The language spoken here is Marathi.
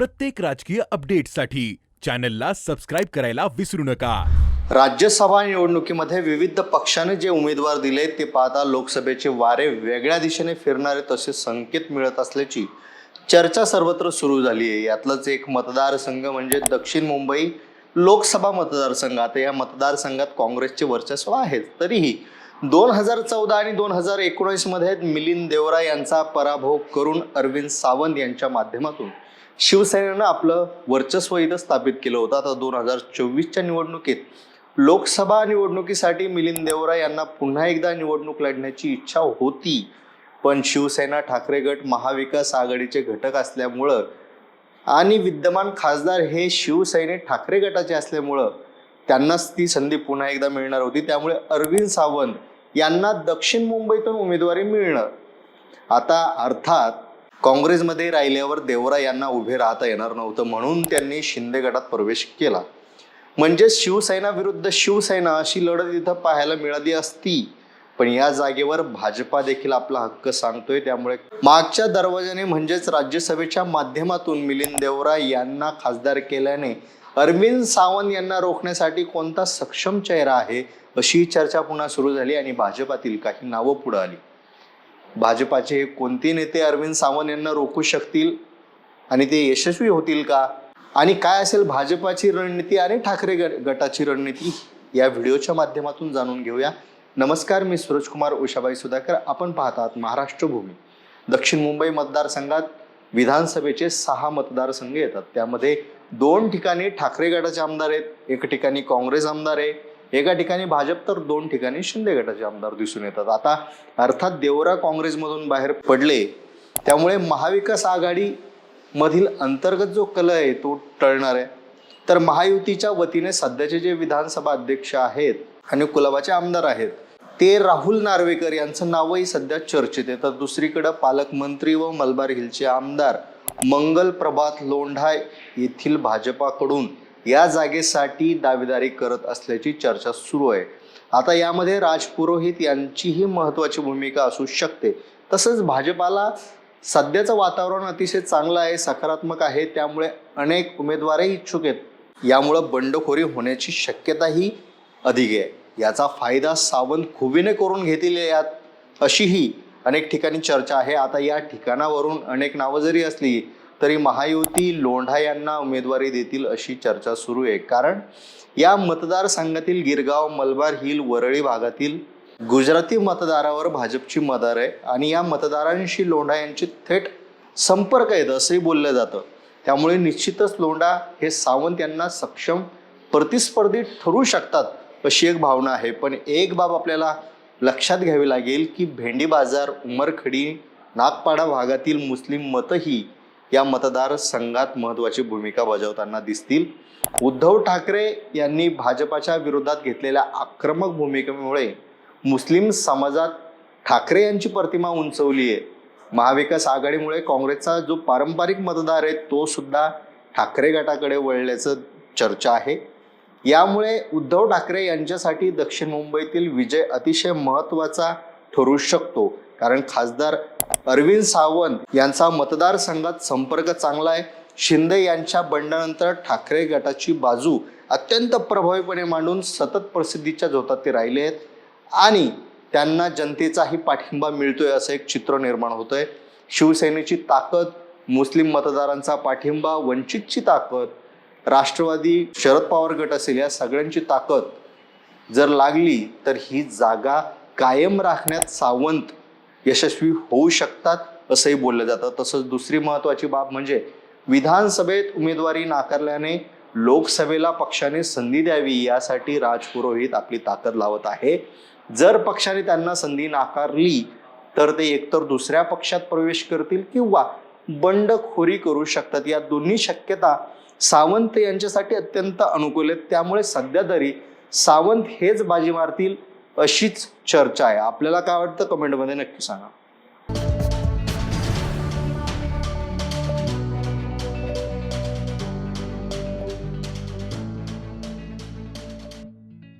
प्रत्येक राजकीय अपडेटसाठी चॅनलला सबस्क्राईब करायला विसरू नका. राज्यसभा निवडणुकीमध्ये विविध पक्षाने जे उमेदवार दिले ते पाहता लोकसभेचे वारे वेगळ्या दिशेने फिरणारे तसे संकेत मिळत असल्याची चर्चा सर्वत्र सुरू झाली आहे. यातलंच एक मतदारसंघ म्हणजे दक्षिण मुंबई लोकसभा मतदारसंघ. आता या मतदारसंघात काँग्रेसचे वर्चस्व आहेच तरीही दोन हजार चौदा आणि दोन हजार एकोणीसमध्ये मिलिंद देवरा यांचा पराभव करून अरविंद सावंत यांच्या माध्यमातून शिवसेनेनं आपलं वर्चस्व इथं स्थापित केलं होतं. आता दोन हजार चोवीसच्या निवडणुकीत लोकसभा निवडणुकीसाठी मिलिंद देवरा यांना पुन्हा एकदा निवडणूक लढण्याची इच्छा होती. पण शिवसेना ठाकरे गट महाविकास आघाडीचे घटक असल्यामुळं आणि विद्यमान खासदार हे शिवसेने ठाकरे गटाचे असल्यामुळं त्यांनाच ती संधी पुन्हा एकदा मिळणार होती. त्यामुळे अरविंद सावंत यांना दक्षिण मुंबईतून उमेदवारी मिळणं. आता अर्थात काँग्रेसमध्ये राहिल्यावर देवरा यांना उभे राहता येणार नव्हतं म्हणून त्यांनी शिंदे गटात प्रवेश केला. म्हणजे शिवसेना विरुद्ध शिवसेना अशी लढत इथं पाहायला मिळाली असती. पण या जागेवर भाजपा देखील आपला हक्क सांगतोय त्यामुळे मागच्या दरवाजाने म्हणजेच राज्यसभेच्या माध्यमातून मिलिंद देवरा यांना खासदार केल्याने अरविंद सावंत यांना रोखण्यासाठी कोणता सक्षम चेहरा आहे अशी चर्चा पुन्हा सुरू झाली आणि भाजपातील काही नावं पुढे आली. भाजपाचे कोणते नेते अरविंद सावंत यांना रोखू शकतील? आणि ते यशस्वी होतील का? आणि काय असेल भाजपाची रणनीती आणि ठाकरे गटाची रणनीती? या व्हिडिओच्या माध्यमातून जाणून घेऊया. नमस्कार मी सूरजकुमार उषाबाई सुधाकर. आपण पाहत आहात महाराष्ट्र भूमी दक्षिण मुंबई मतदारसंघात विधानसभेचे सहा मतदारसंघ येतात. त्यामध्ये दोन ठिकाणी ठाकरे गटाचे आमदार आहेत एका ठिकाणी काँग्रेस आमदार आहे एका ठिकाणी भाजप तर दोन ठिकाणी शिंदे गटाचे आमदार दिसून येतात. आता अर्थात देवरा काँग्रेसमधून बाहेर पडले त्यामुळे महाविकास आघाडी मधील अंतर्गत जो कल आहे तो टळणार आहे. तर महायुतीच्या वतीने सध्याचे जे विधानसभा अध्यक्ष आहेत आणि कुलाबाचे आमदार आहेत ते राहुल नार्वेकर यांचं नावही सध्या चर्चेत आहे. तर दुसरीकडं पालकमंत्री व मलबार हिलचे आमदार मंगल प्रभात लोंढा येथील भाजपाकडून या जागेसाठी दावेदारी करत असल्याची चर्चा सुरू आहे. आता यामध्ये राज पुरोहित यांचीही महत्वाची भूमिका असू शकते. तसंच भाजपाला सध्याचं वातावरण अतिशय चांगलं आहे सकारात्मक आहे त्यामुळे अनेक उमेदवारही इच्छुक आहेत. यामुळं बंडखोरी होण्याची शक्यताही अधिक आहे. याचा फायदा सावंत खुबीने करून घेतील यात अशीही अनेक ठिकाणी चर्चा आहे. आता या ठिकाणावरून अनेक नावं जरी असली तरी महायुती लोंढा यांना उमेदवारी देतील अशी चर्चा सुरू आहे. कारण या मतदारसंघातील गिरगाव मलबार हिल वरळी भागातील गुजराती मतदारावर भाजपची मदार आहे आणि या मतदारांशी लोंढा यांची थेट संपर्क आहेत असंही बोललं जातं. त्यामुळे निश्चितच लोंढा हे सावंत यांना सक्षम प्रतिस्पर्धी ठरू शकतात अशी एक भावना आहे. पण एक बाब आपल्याला लक्षात घ्यावी लागेल की भेंडी बाजार उमरखडी नागपाडा भागातील मुस्लिम मतही या मतदारसंघात महत्त्वाची भूमिका बजावताना दिसतील. उद्धव ठाकरे यांनी भाजपाच्या विरोधात घेतलेल्या आक्रमक भूमिकेमुळे मुस्लिम समाजात ठाकरे यांची प्रतिमा उंचवली आहे. महाविकास आघाडीमुळे काँग्रेसचा जो पारंपरिक मतदार आहे तो सुद्धा ठाकरे गटाकडे वळल्याचं चर्चा आहे. यामुळे उद्धव ठाकरे यांच्यासाठी दक्षिण मुंबईतील विजय अतिशय महत्त्वाचा ठरू शकतो. कारण खासदार अरविंद सावंत यांचा मतदारसंघात संपर्क चांगला आहे. शिंदे यांच्या बंडानंतर ठाकरे गटाची बाजू अत्यंत प्रभावीपणे मांडून सतत प्रसिद्धीच्या झोतात ते राहिले आहेत. आणि त्यांना जनतेचाही पाठिंबा मिळतोय असं एक चित्र निर्माण होतंय. शिवसेनेची ताकद मुस्लिम मतदारांचा पाठिंबा वंचितची ताकद राष्ट्रवादी शरद पवार गट असेल या सगळ्यांची ताकद जर लागली तर ही जागा कायम राखण्यात सावंत यशस्वी होऊ शकतात असंही बोललं जातं. तसंच दुसरी महत्त्वाची बाब म्हणजे विधानसभेत उमेदवारी नाकारल्याने लोकसभेला पक्षाने संधी द्यावी यासाठी राज पुरोहित आपली ताकद लावत आहे. जर पक्षाने त्यांना संधी नाकारली तर ते एकतर दुसऱ्या पक्षात प्रवेश करतील किंवा बंडखोरी करू शकतात. या दोन्ही शक्यता सावंत यांच्यासाठी अत्यंत अनुकूल आहेत. त्यामुळे सध्या तरी सावंत हेच बाजी मारतील अशीच चर्चा आहे. आपल्याला काय वाटतं? कमेंटमध्ये नक्की सांगा.